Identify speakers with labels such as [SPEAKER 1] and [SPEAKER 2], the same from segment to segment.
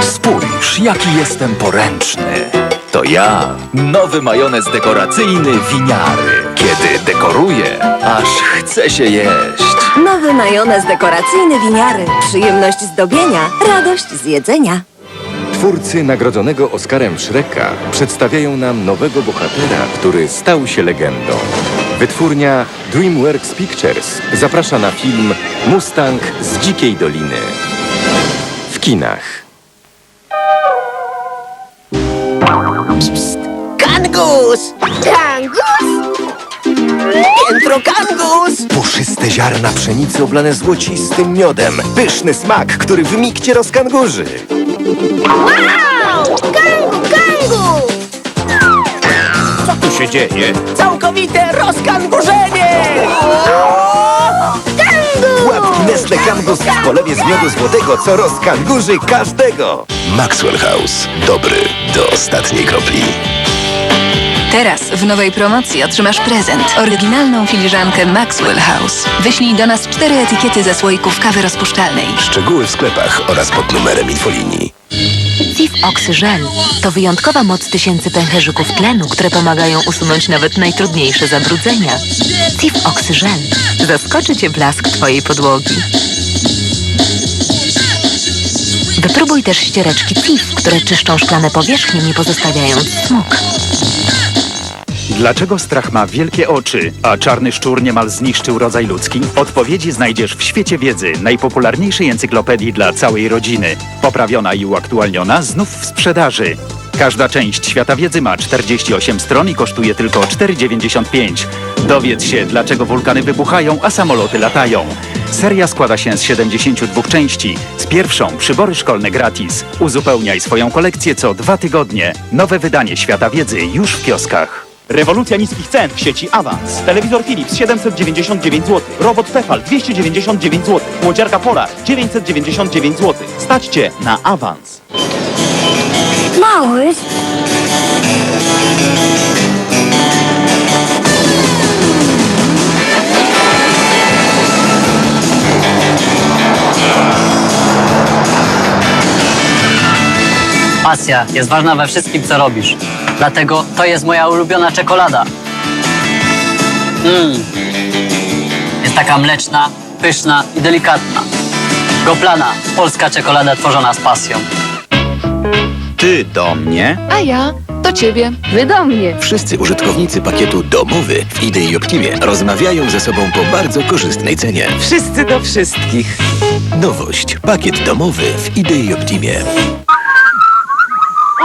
[SPEAKER 1] Spójrz, jaki jestem poręczny. To ja, nowy majonez dekoracyjny winiary. Kiedy dekoruję, aż chce się jeść.
[SPEAKER 2] Nowy majonez dekoracyjny winiary. Przyjemność zdobienia, radość z jedzenia.
[SPEAKER 3] Twórcy nagrodzonego Oscarem Shreka przedstawiają nam nowego bohatera, który stał się legendą. Wytwórnia DreamWorks Pictures zaprasza na film Mustang z Dzikiej Doliny. W kinach.
[SPEAKER 4] Kangus! Kangus? Piętro kangus!
[SPEAKER 3] Puszyste ziarna pszenicy oblane złocistym miodem. Pyszny smak, który w mig cię rozkangurzy.
[SPEAKER 4] Wow! Kangu, kangu!
[SPEAKER 1] Co tu się dzieje?
[SPEAKER 4] Całkowite rozkangurzenie! Kangu!
[SPEAKER 3] Łapki Nestle Kangus w polewie z miodu złotego, co rozkangurzy każdego.
[SPEAKER 5] Maxwell House. Dobry do ostatniej kropli.
[SPEAKER 6] Teraz w nowej promocji otrzymasz prezent. Oryginalną filiżankę Maxwell House. Wyślij do nas cztery etykiety ze słoików kawy rozpuszczalnej.
[SPEAKER 5] Szczegóły w sklepach oraz pod numerem infolinii.
[SPEAKER 7] Cif Oxygen to wyjątkowa moc tysięcy pęcherzyków tlenu, które pomagają usunąć nawet najtrudniejsze zabrudzenia. Cif Oxygen zaskoczy Cię blask Twojej podłogi. Wypróbuj też ściereczki Cif, które czyszczą szklane powierzchnie, nie pozostawiając smug.
[SPEAKER 8] Dlaczego strach ma wielkie oczy, a czarny szczur niemal zniszczył rodzaj ludzki? Odpowiedzi znajdziesz w świecie wiedzy, najpopularniejszej encyklopedii dla całej rodziny. Poprawiona i uaktualniona znów w sprzedaży. Każda część świata wiedzy ma 48 stron i kosztuje tylko 4,95. Dowiedz się, dlaczego wulkany wybuchają, a samoloty latają. Seria składa się z 72 części. Z pierwszą przybory szkolne gratis. Uzupełniaj swoją kolekcję co dwa tygodnie. Nowe wydanie świata wiedzy już w kioskach.
[SPEAKER 9] Rewolucja niskich cen w sieci Avans. Telewizor Philips 799 zł. Robot Tefal 299 zł. Młodziarka Polar 999 zł. Staćcie na awans.
[SPEAKER 2] Małyś,
[SPEAKER 10] Pasja jest ważna we wszystkim, co robisz. Dlatego to jest moja ulubiona czekolada. Mmm. Jest taka mleczna, pyszna i delikatna. Goplana, polska czekolada tworzona z pasją.
[SPEAKER 1] Ty do mnie?
[SPEAKER 6] A ja do ciebie.
[SPEAKER 7] Wy do mnie.
[SPEAKER 5] Wszyscy użytkownicy pakietu domowy w Idei Optimie rozmawiają ze sobą po bardzo korzystnej cenie.
[SPEAKER 4] Wszyscy do wszystkich.
[SPEAKER 5] Nowość. Pakiet domowy w Idei Optimie.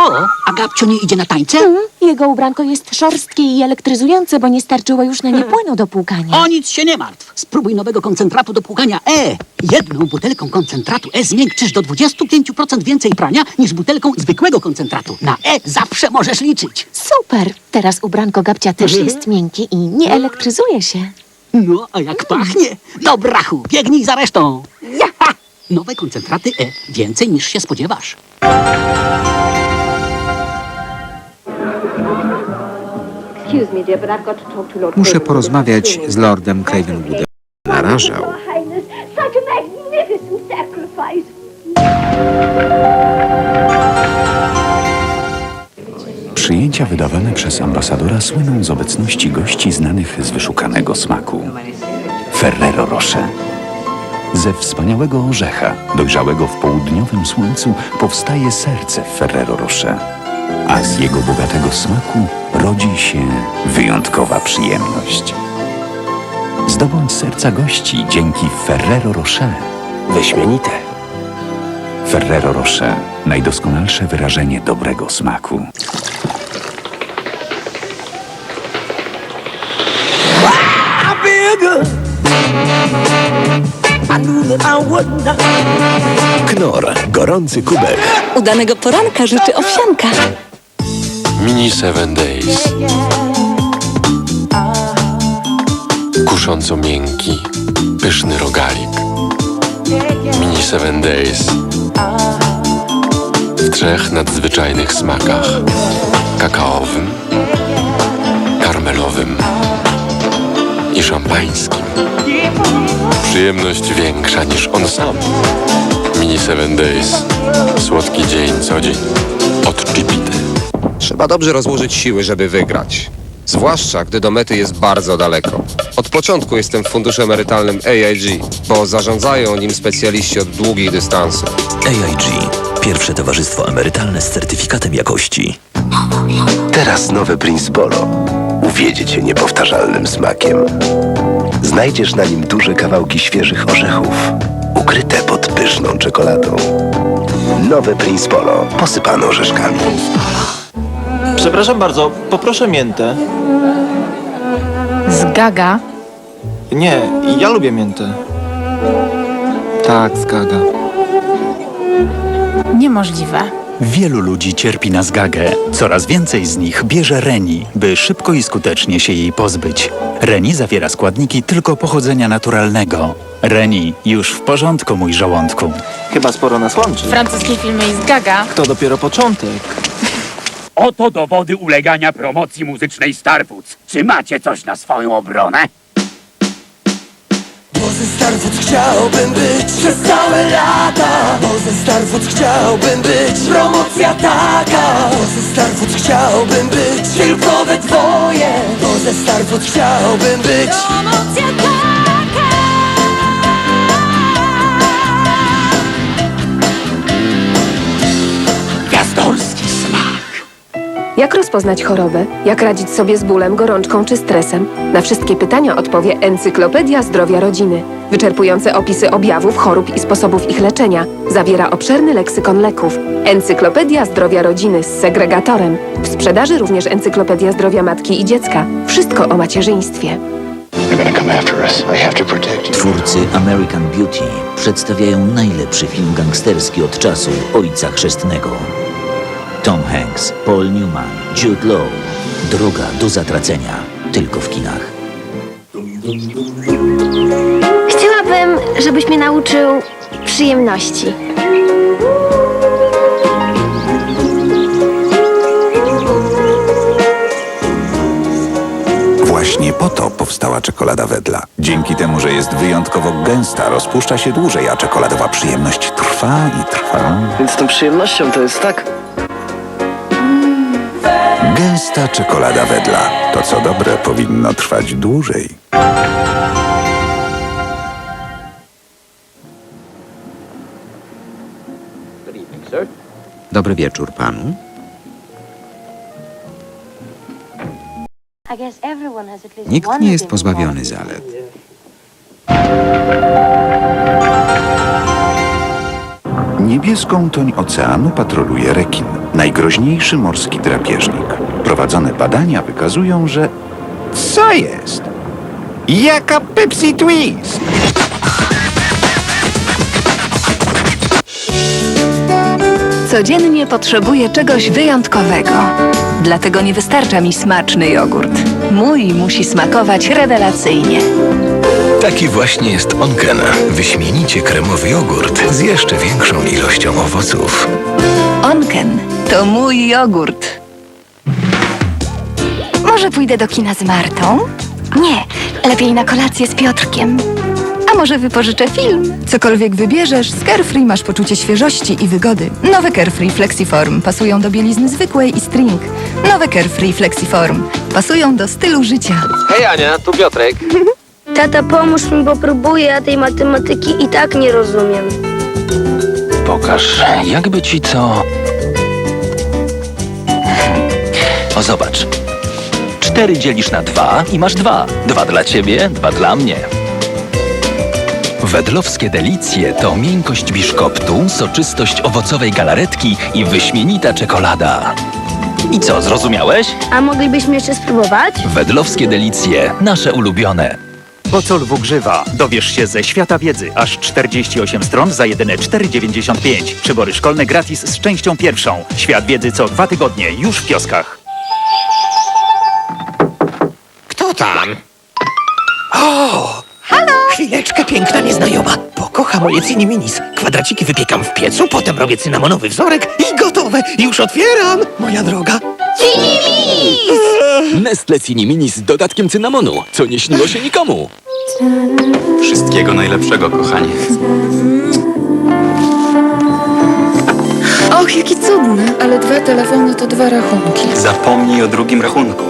[SPEAKER 4] O, a Gabcio nie idzie na tańce?
[SPEAKER 7] Jego ubranko jest szorstkie i elektryzujące, bo nie starczyło już na nie płynu do płukania.
[SPEAKER 4] O nic się nie martw. Spróbuj nowego koncentratu do płukania E. Jedną butelką koncentratu E zmiękczysz do 25% więcej prania niż butelką zwykłego koncentratu. Na E zawsze możesz liczyć.
[SPEAKER 7] Super! Teraz ubranko Gabcia też jest miękkie i nie elektryzuje się.
[SPEAKER 4] No, a jak pachnie? Do brachu, biegnij za resztą. Jaha! Nowe koncentraty E. Więcej niż się spodziewasz.
[SPEAKER 11] Muszę porozmawiać z Lordem Cravenwoodem. Narażał.
[SPEAKER 5] Przyjęcia wydawane przez ambasadora słyną z obecności gości znanych z wyszukanego smaku. Ferrero Rocher. Ze wspaniałego orzecha, dojrzałego w południowym słońcu, powstaje serce Ferrero Rocher. A z jego bogatego smaku rodzi się wyjątkowa przyjemność. Zdobądź serca gości dzięki Ferrero Rocher. Wyśmienite. Ferrero Rocher. Najdoskonalsze wyrażenie dobrego smaku. Knor. Gorący kubek.
[SPEAKER 2] udanego poranka życzy owsianka.
[SPEAKER 5] Mini 7 Days. Kusząco miękki, pyszny rogalik. Mini 7 Days. W trzech nadzwyczajnych smakach. Kakaowym, karmelowym
[SPEAKER 12] i szampańskim. Przyjemność większa niż on sam. Mini 7 Days. Słodki dzień co dzień. Od Chipity.
[SPEAKER 13] Trzeba dobrze rozłożyć siły, żeby wygrać. Zwłaszcza, gdy do mety jest bardzo daleko. Od początku jestem w funduszu emerytalnym AIG, bo zarządzają nim specjaliści od długich dystansów.
[SPEAKER 14] AIG. Pierwsze towarzystwo emerytalne z certyfikatem jakości.
[SPEAKER 15] Teraz nowy Prince Polo. Uwiedzie cię niepowtarzalnym smakiem. Znajdziesz na nim duże kawałki świeżych orzechów, ukryte pod pyszną czekoladą. Nowe Prince Polo, posypane orzeszkami.
[SPEAKER 16] Przepraszam bardzo, poproszę miętę.
[SPEAKER 17] Z gaga?
[SPEAKER 16] Nie, ja lubię miętę. Tak, zgaga.
[SPEAKER 17] Niemożliwe.
[SPEAKER 8] Wielu ludzi cierpi na zgagę. Coraz więcej z nich bierze Reni, by szybko i skutecznie się jej pozbyć. Reni zawiera składniki tylko pochodzenia naturalnego. Reni, już w porządku, mój żołądku.
[SPEAKER 16] Chyba sporo nas łączy.
[SPEAKER 17] Francuskie filmy i z gaga?
[SPEAKER 16] To dopiero początek.
[SPEAKER 18] Oto dowody ulegania promocji muzycznej Starwoods. Czy macie coś na swoją obronę?
[SPEAKER 19] Ze Starwoods chciałbym być przez całe lata. Bo ze Starwoods chciałbym być Promocja taka. Bo ze Starwoods chciałbym być Tylko we dwoje. Bo ze Starwoods chciałbym być Promocja taka
[SPEAKER 2] Jak rozpoznać chorobę? Jak radzić sobie z bólem, gorączką czy stresem? Na wszystkie pytania odpowie Encyklopedia Zdrowia Rodziny. Wyczerpujące opisy objawów, chorób i sposobów ich leczenia. Zawiera obszerny leksykon leków. Encyklopedia Zdrowia Rodziny z segregatorem. W sprzedaży również Encyklopedia Zdrowia Matki i Dziecka. Wszystko o macierzyństwie.
[SPEAKER 14] Twórcy American Beauty przedstawiają najlepszy film gangsterski od czasu Ojca Chrzestnego. Tom Hanks, Paul Newman, Jude Law. Droga do zatracenia. Tylko w kinach.
[SPEAKER 20] Chciałabym, żebyś mnie nauczył przyjemności.
[SPEAKER 5] Właśnie po to powstała czekolada Wedla. Dzięki temu, że jest wyjątkowo gęsta, rozpuszcza się dłużej, a czekoladowa przyjemność trwa i trwa.
[SPEAKER 16] Więc tą przyjemnością to jest tak.
[SPEAKER 5] Gęsta czekolada Wedla. To co dobre powinno trwać dłużej.
[SPEAKER 11] Dobry wieczór panu. Nikt nie jest pozbawiony zalet.
[SPEAKER 5] Niebieską toń oceanu patroluje rekin, najgroźniejszy morski drapieżnik. Prowadzone badania wykazują, że... Co jest? Jaka Pepsi Twist?
[SPEAKER 6] Codziennie potrzebuję czegoś wyjątkowego. Dlatego nie wystarcza mi smaczny jogurt. Mój musi smakować rewelacyjnie.
[SPEAKER 15] Taki właśnie jest Onken. Wyśmienicie kremowy jogurt z jeszcze większą ilością owoców.
[SPEAKER 6] Onken to mój jogurt.
[SPEAKER 20] Może pójdę do kina z Martą? Nie, lepiej na kolację z Piotrkiem. A może wypożyczę film?
[SPEAKER 21] Cokolwiek wybierzesz, z Carefree masz poczucie świeżości i wygody. Nowe Carefree Flexiform pasują do bielizny zwykłej i string. Nowe Carefree Flexiform pasują do stylu życia.
[SPEAKER 13] Hej Ania, tu Piotrek.
[SPEAKER 20] Tata, pomóż mi, bo próbuję, ja tej matematyki i tak nie rozumiem.
[SPEAKER 1] Pokaż, jakby ci co... O, zobacz. Cztery dzielisz na dwa i masz dwa. Dwa dla ciebie, dwa dla mnie. Wedlowskie delicje to miękkość biszkoptu, soczystość owocowej galaretki i wyśmienita czekolada. I co, zrozumiałeś?
[SPEAKER 20] A moglibyśmy jeszcze spróbować?
[SPEAKER 1] Wedlowskie delicje, nasze ulubione.
[SPEAKER 8] Po co lwu grzywa? Dowiesz się ze świata wiedzy. Aż 48 stron za jedyne 4,95. Przybory szkolne gratis z częścią pierwszą. Świat wiedzy co dwa tygodnie, już w kioskach.
[SPEAKER 22] O! Halo! Chwileczkę, piękna nieznajoma. Pokocha moje cini minis. Kwadraciki wypiekam w piecu, potem robię cynamonowy wzorek i gotowe. Już otwieram, moja droga.
[SPEAKER 23] Nestle Cini Mini z dodatkiem cynamonu, co nie śniło się nikomu.
[SPEAKER 24] Wszystkiego najlepszego, kochanie.
[SPEAKER 6] Och, jaki cudny, ale dwa telefony to dwa rachunki.
[SPEAKER 24] Zapomnij o drugim rachunku.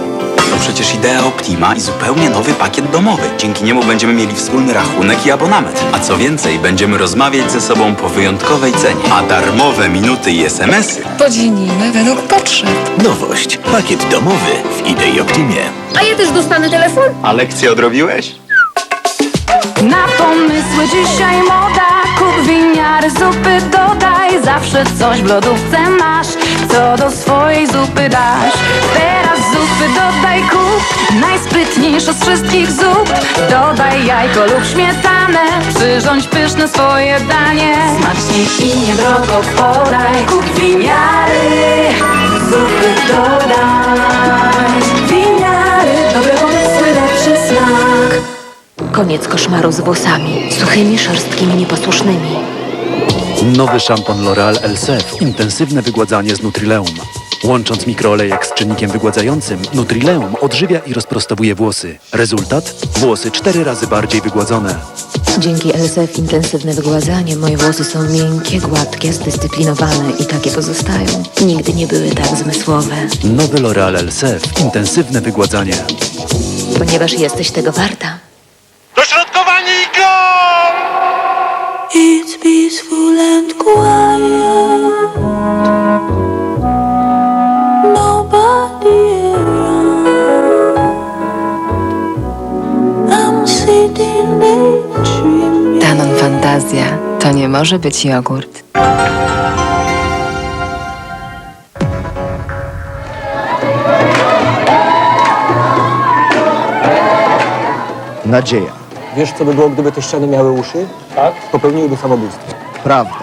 [SPEAKER 24] Przecież idea Optima i zupełnie nowy pakiet domowy. Dzięki niemu będziemy mieli wspólny rachunek i abonament. A co więcej, będziemy rozmawiać ze sobą po wyjątkowej cenie. A darmowe minuty i SMS-y
[SPEAKER 6] Podzielimy według potrzeb.
[SPEAKER 23] Nowość. Pakiet domowy w Idei Optimie.
[SPEAKER 6] A ja też dostanę telefon?
[SPEAKER 24] A lekcję odrobiłeś?
[SPEAKER 25] Na pomysły dzisiaj moda Kup winiary, zupy dodaj Zawsze coś w lodówce masz Co do swojej zupy dasz Teraz zupy dodaj kup Najsprytniejsza z wszystkich zup Dodaj jajko lub śmietanę Przyrządź pyszne swoje danie Smacznie i niedrogo podaj Kup winiary Zupy dodaj Winiary Dobre pomysły, lepszy smak
[SPEAKER 7] Koniec koszmaru z włosami, suchymi, szorstkimi, nieposłusznymi.
[SPEAKER 26] Nowy szampon L'Oreal Elsef. Intensywne wygładzanie z Nutrileum. Łącząc mikroolejek z czynnikiem wygładzającym, Nutrileum odżywia i rozprostowuje włosy. Rezultat? Włosy cztery razy bardziej wygładzone.
[SPEAKER 7] Dzięki LSF intensywne wygładzanie moje włosy są miękkie, gładkie, zdyscyplinowane i takie pozostają. Nigdy nie były tak zmysłowe.
[SPEAKER 26] Nowy L'Oreal Elsef. Intensywne wygładzanie.
[SPEAKER 7] Ponieważ jesteś tego warta.
[SPEAKER 19] Dośrodkowanie i
[SPEAKER 27] Fantazja to nie może być jogurt.
[SPEAKER 15] Nadzieja.
[SPEAKER 28] Wiesz, co by było, gdyby te ściany miały uszy? Tak. Popełniłyby samobójstwo.
[SPEAKER 15] Prawda.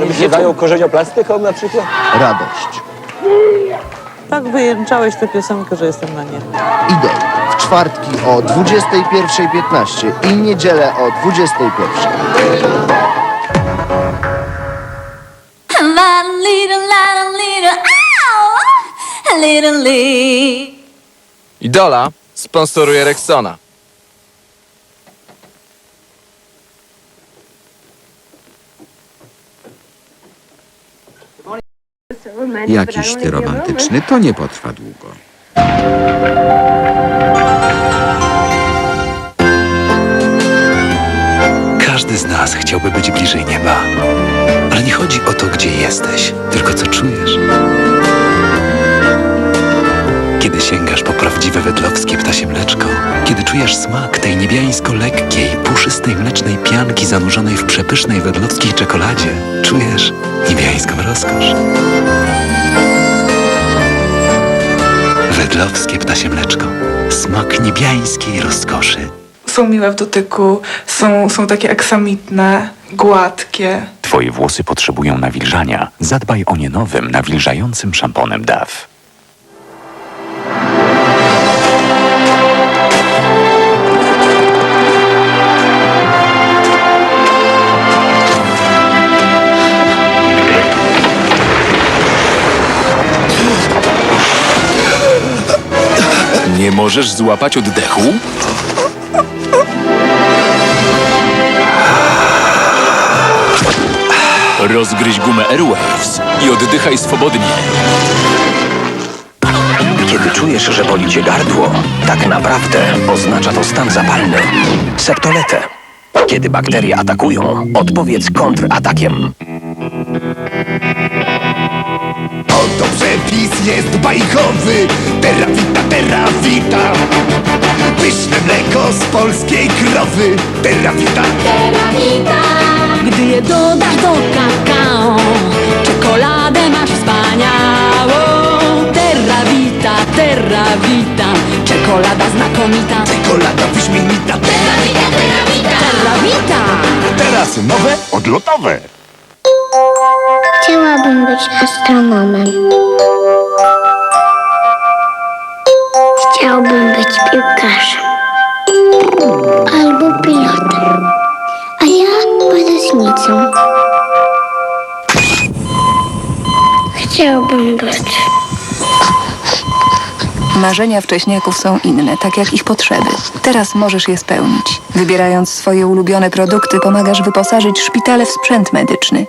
[SPEAKER 28] Żebyś się zajął korzenioplastyką na przykład?
[SPEAKER 15] Radość.
[SPEAKER 29] Tak wyjęczałeś tę piosenkę, że jestem na nie.
[SPEAKER 15] Idei. Czwartki o 21.15 i niedzielę o 21.00.
[SPEAKER 19] La little, la little, ow! Little Lee.
[SPEAKER 30] Idola sponsoruje Rexona.
[SPEAKER 31] Jakiś ty romantyczny, to nie potrwa długo.
[SPEAKER 5] Każdy z nas chciałby być bliżej nieba. Ale nie chodzi o to, gdzie jesteś, tylko co czujesz. Kiedy sięgasz po prawdziwe wedlowskie ptasie mleczko, kiedy czujesz smak tej niebiańsko-lekkiej, puszystej mlecznej pianki zanurzonej w przepysznej wedlowskiej czekoladzie, czujesz niebiańską rozkosz. Wedlowskie ptasie mleczko. Smak niebiańskiej rozkoszy.
[SPEAKER 32] Są miłe w dotyku, są, są takie aksamitne, gładkie.
[SPEAKER 5] Twoje włosy potrzebują nawilżania. Zadbaj o nie nowym, nawilżającym szamponem Dove.
[SPEAKER 23] Nie możesz złapać oddechu? Rozgryź gumę Airwaves i oddychaj swobodnie.
[SPEAKER 22] Kiedy czujesz, że boli cię gardło, tak naprawdę oznacza to stan zapalny. Septoletę. Kiedy bakterie atakują, odpowiedz kontratakiem.
[SPEAKER 19] Oto przepis jest bajkowy. Terawita, terawita Pyszne mleko z polskiej krowy. Terawita
[SPEAKER 25] Gdy je dodasz do kakao Czekoladę masz wspaniałą. Terra vita, terra vita. Czekolada znakomita.
[SPEAKER 19] Czekolada wyśmienita.
[SPEAKER 25] Terra vita, terra vita. Terra vita.
[SPEAKER 19] Teraz nowe, odlotowe.
[SPEAKER 20] Chciałabym być astronomem.
[SPEAKER 6] Marzenia wcześniaków są inne, tak jak ich potrzeby. Teraz możesz je spełnić. Wybierając swoje ulubione produkty, pomagasz wyposażyć szpitale w sprzęt medyczny.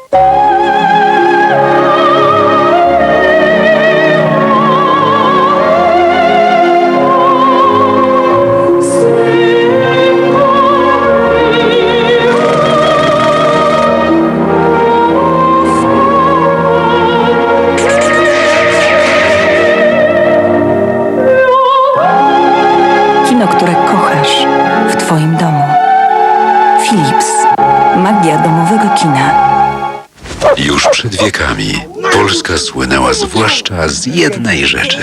[SPEAKER 33] zwłaszcza z jednej rzeczy.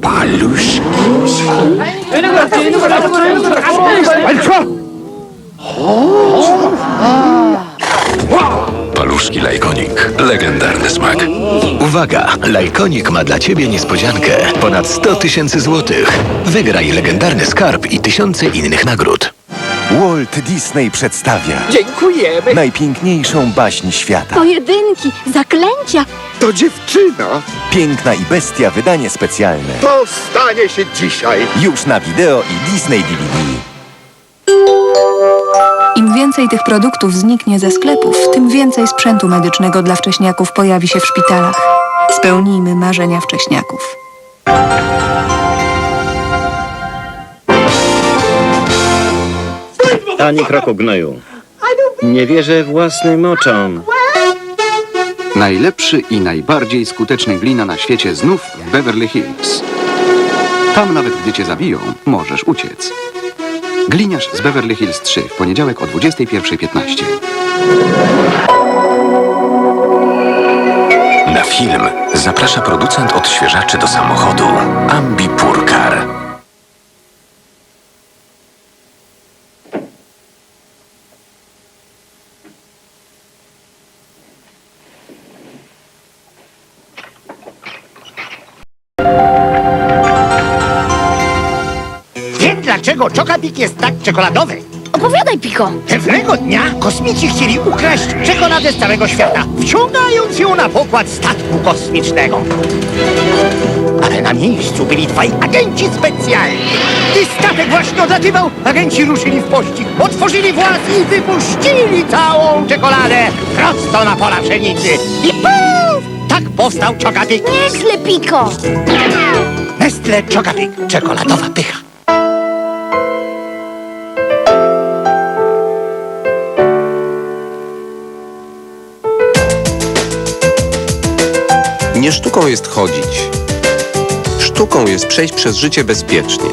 [SPEAKER 22] Paluszki.
[SPEAKER 33] Paluszki Lajkonik. Legendarny smak.
[SPEAKER 23] Uwaga! Lajkonik ma dla Ciebie niespodziankę. Ponad 100 tysięcy złotych. Wygraj legendarny skarb i tysiące innych nagród.
[SPEAKER 34] Walt Disney przedstawia
[SPEAKER 22] Dziękujemy.
[SPEAKER 34] najpiękniejszą baśń świata.
[SPEAKER 27] Pojedynki, zaklęcia.
[SPEAKER 34] To dziewczyna! Piękna i bestia wydanie specjalne.
[SPEAKER 22] To stanie się dzisiaj.
[SPEAKER 34] Już na wideo i Disney DVD.
[SPEAKER 6] Im więcej tych produktów zniknie ze sklepów, tym więcej sprzętu medycznego dla wcześniaków pojawi się w szpitalach. Spełnijmy marzenia wcześniaków.
[SPEAKER 35] Ani kroku gnoju. Nie wierzę własnym oczom.
[SPEAKER 36] Najlepszy i najbardziej skuteczny glina na świecie znów w Beverly Hills. Tam nawet gdy cię zabiją, możesz uciec. Gliniarz z Beverly Hills 3 w poniedziałek o 21.15.
[SPEAKER 23] Na film zaprasza producent odświeżaczy do samochodu Ambi
[SPEAKER 22] dlaczego Czokapik jest tak czekoladowy.
[SPEAKER 27] Opowiadaj, Piko.
[SPEAKER 22] Pewnego dnia kosmici chcieli ukraść czekoladę z całego świata, wciągając ją na pokład statku kosmicznego. Ale na miejscu byli dwaj agenci specjalni. I statek właśnie odlatywał. Agenci ruszyli w pościg, otworzyli włas i wypuścili całą czekoladę prosto na pola pszenicy. I puf! Tak powstał Czokapik.
[SPEAKER 27] Nieźle, Piko.
[SPEAKER 22] Nestle Czokapik. Czekoladowa pycha.
[SPEAKER 37] Nie sztuką jest chodzić. Sztuką jest przejść przez życie bezpiecznie.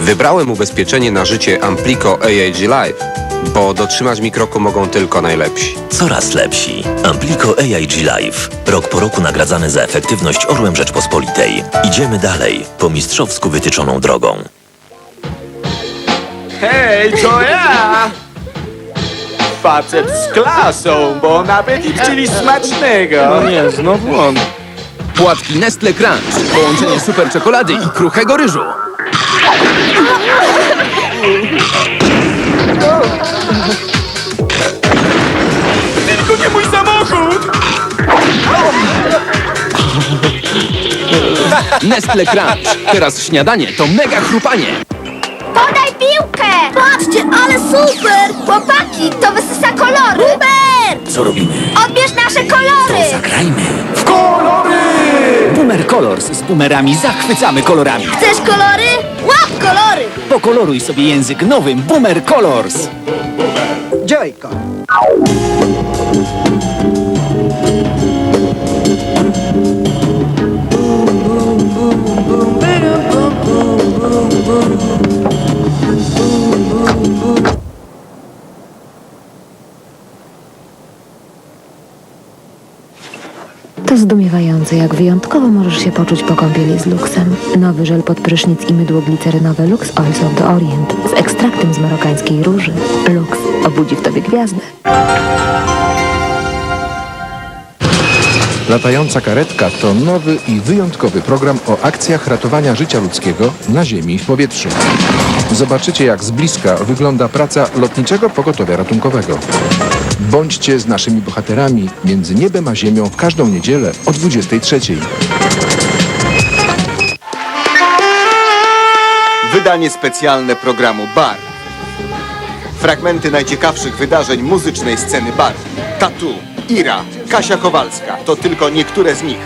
[SPEAKER 37] Wybrałem ubezpieczenie na życie Amplico AAG Life, bo dotrzymać mi kroku mogą tylko najlepsi.
[SPEAKER 23] Coraz lepsi. Amplico AIG Live. Rok po roku nagradzany za efektywność Orłem Rzeczpospolitej. Idziemy dalej, po mistrzowsku wytyczoną drogą.
[SPEAKER 38] Hej, to ja! Facet z klasą, bo nawet i chcieli smacznego.
[SPEAKER 16] No nie, znowu on. Płatki Nestle Crunch. Połączenie super czekolady i kruchego ryżu.
[SPEAKER 38] Tylko nie mój samochód!
[SPEAKER 16] Nestle Crunch. Teraz śniadanie to mega chrupanie.
[SPEAKER 27] Podaj piłkę! Patrzcie, ale super! Chłopaki, to wysysa kolory! Super!
[SPEAKER 23] Co robimy?
[SPEAKER 27] Odbierz nasze kolory!
[SPEAKER 23] Zagrajmy.
[SPEAKER 38] W kolory!
[SPEAKER 39] Boomer Colors z boomerami zachwycamy kolorami.
[SPEAKER 27] Chcesz kolory? Łap kolory!
[SPEAKER 39] Pokoloruj sobie język nowym Boomer Colors.
[SPEAKER 22] Joyko.
[SPEAKER 7] To zdumiewające, jak wyjątkowo możesz się poczuć po kąpieli z luksem. Nowy żel pod prysznic i mydło glicerynowe Lux Oils of the Orient z ekstraktem z marokańskiej róży. Lux obudzi w tobie gwiazdę.
[SPEAKER 31] Latająca karetka to nowy i wyjątkowy program o akcjach ratowania życia ludzkiego na ziemi i w powietrzu. Zobaczycie, jak z bliska wygląda praca lotniczego pogotowia ratunkowego. Bądźcie z naszymi bohaterami między niebem a ziemią w każdą niedzielę o 23.
[SPEAKER 34] Wydanie specjalne programu Bar. Fragmenty najciekawszych wydarzeń muzycznej sceny Bar. Tatu, Ira, Kasia Kowalska to tylko niektóre z nich.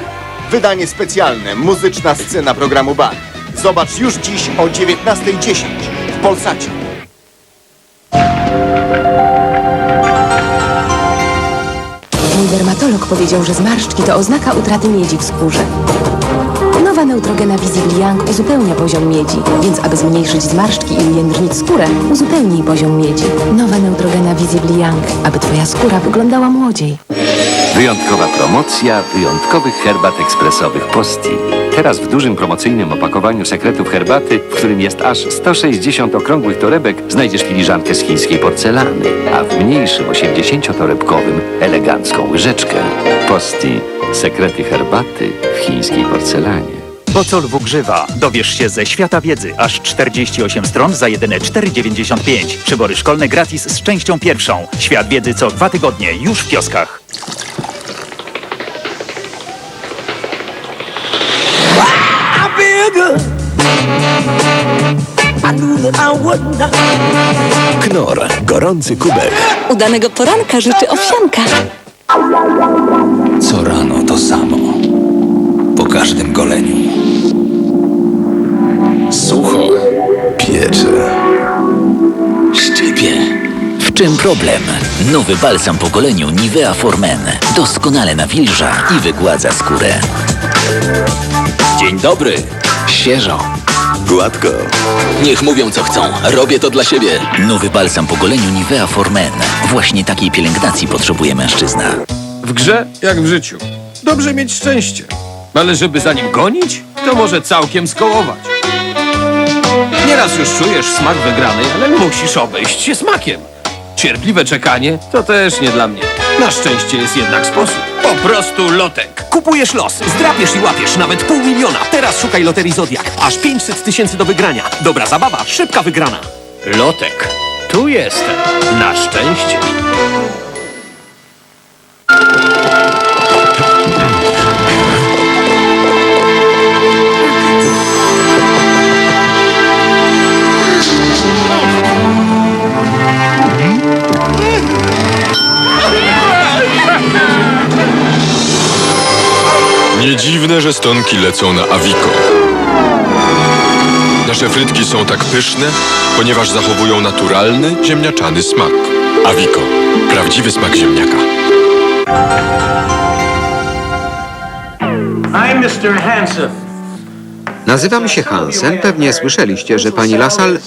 [SPEAKER 34] Wydanie specjalne Muzyczna scena programu Bar. Zobacz już dziś o 19.10 w Polsacie.
[SPEAKER 2] Dermatolog powiedział, że zmarszczki to oznaka utraty miedzi w skórze. Nowa Neutrogena Visibiliang uzupełnia poziom miedzi, więc aby zmniejszyć zmarszczki i ujędrnić skórę, uzupełnij poziom miedzi. Nowa Neutrogena Visibiliang, aby twoja skóra wyglądała młodziej.
[SPEAKER 40] Wyjątkowa promocja wyjątkowych herbat ekspresowych Posti. Teraz w dużym promocyjnym opakowaniu sekretów herbaty, w którym jest aż 160 okrągłych torebek, znajdziesz filiżankę z chińskiej porcelany, a w mniejszym 80-torebkowym elegancką łyżeczkę. Posti. Sekrety herbaty w chińskiej porcelanie.
[SPEAKER 8] Po co lwu grzywa? Dowiesz się ze świata wiedzy. Aż 48 stron za jedyne 4,95. Przybory szkolne gratis z częścią pierwszą. Świat wiedzy co dwa tygodnie, już w kioskach.
[SPEAKER 15] Knor. Gorący kubek.
[SPEAKER 19] Udanego poranka życzy owsianka.
[SPEAKER 41] Co rano to samo. Po każdym goleniu. Sucho. Piecze.
[SPEAKER 14] Szczypie. W czym problem? Nowy balsam po goleniu Nivea for Men doskonale nawilża i wygładza skórę.
[SPEAKER 42] Dzień dobry. Świeżo.
[SPEAKER 14] Gładko. Niech mówią co chcą. Robię to dla siebie. Nowy balsam po goleniu Nivea for Men. Właśnie takiej pielęgnacji potrzebuje mężczyzna.
[SPEAKER 43] W grze jak w życiu. Dobrze mieć szczęście. Ale żeby za nim gonić, to może całkiem skołować. Nieraz już czujesz smak wygranej, ale musisz obejść się smakiem. Cierpliwe czekanie to też nie dla mnie. Na szczęście jest jednak sposób. Po prostu lotek.
[SPEAKER 44] Kupujesz los, zdrapiesz i łapiesz nawet pół miliona. Teraz szukaj Loterii Zodiak. Aż 500 tysięcy do wygrania. Dobra zabawa, szybka wygrana.
[SPEAKER 43] Lotek. Tu jestem. Na szczęście.
[SPEAKER 45] Nie dziwne, że stonki lecą na Avico. Nasze frytki są tak pyszne, ponieważ zachowują naturalny, ziemniaczany smak. Avico. Prawdziwy smak ziemniaka.
[SPEAKER 46] I'm Mr. Hansen.
[SPEAKER 37] Nazywam się Hansen. Pewnie słyszeliście, że pani Lasal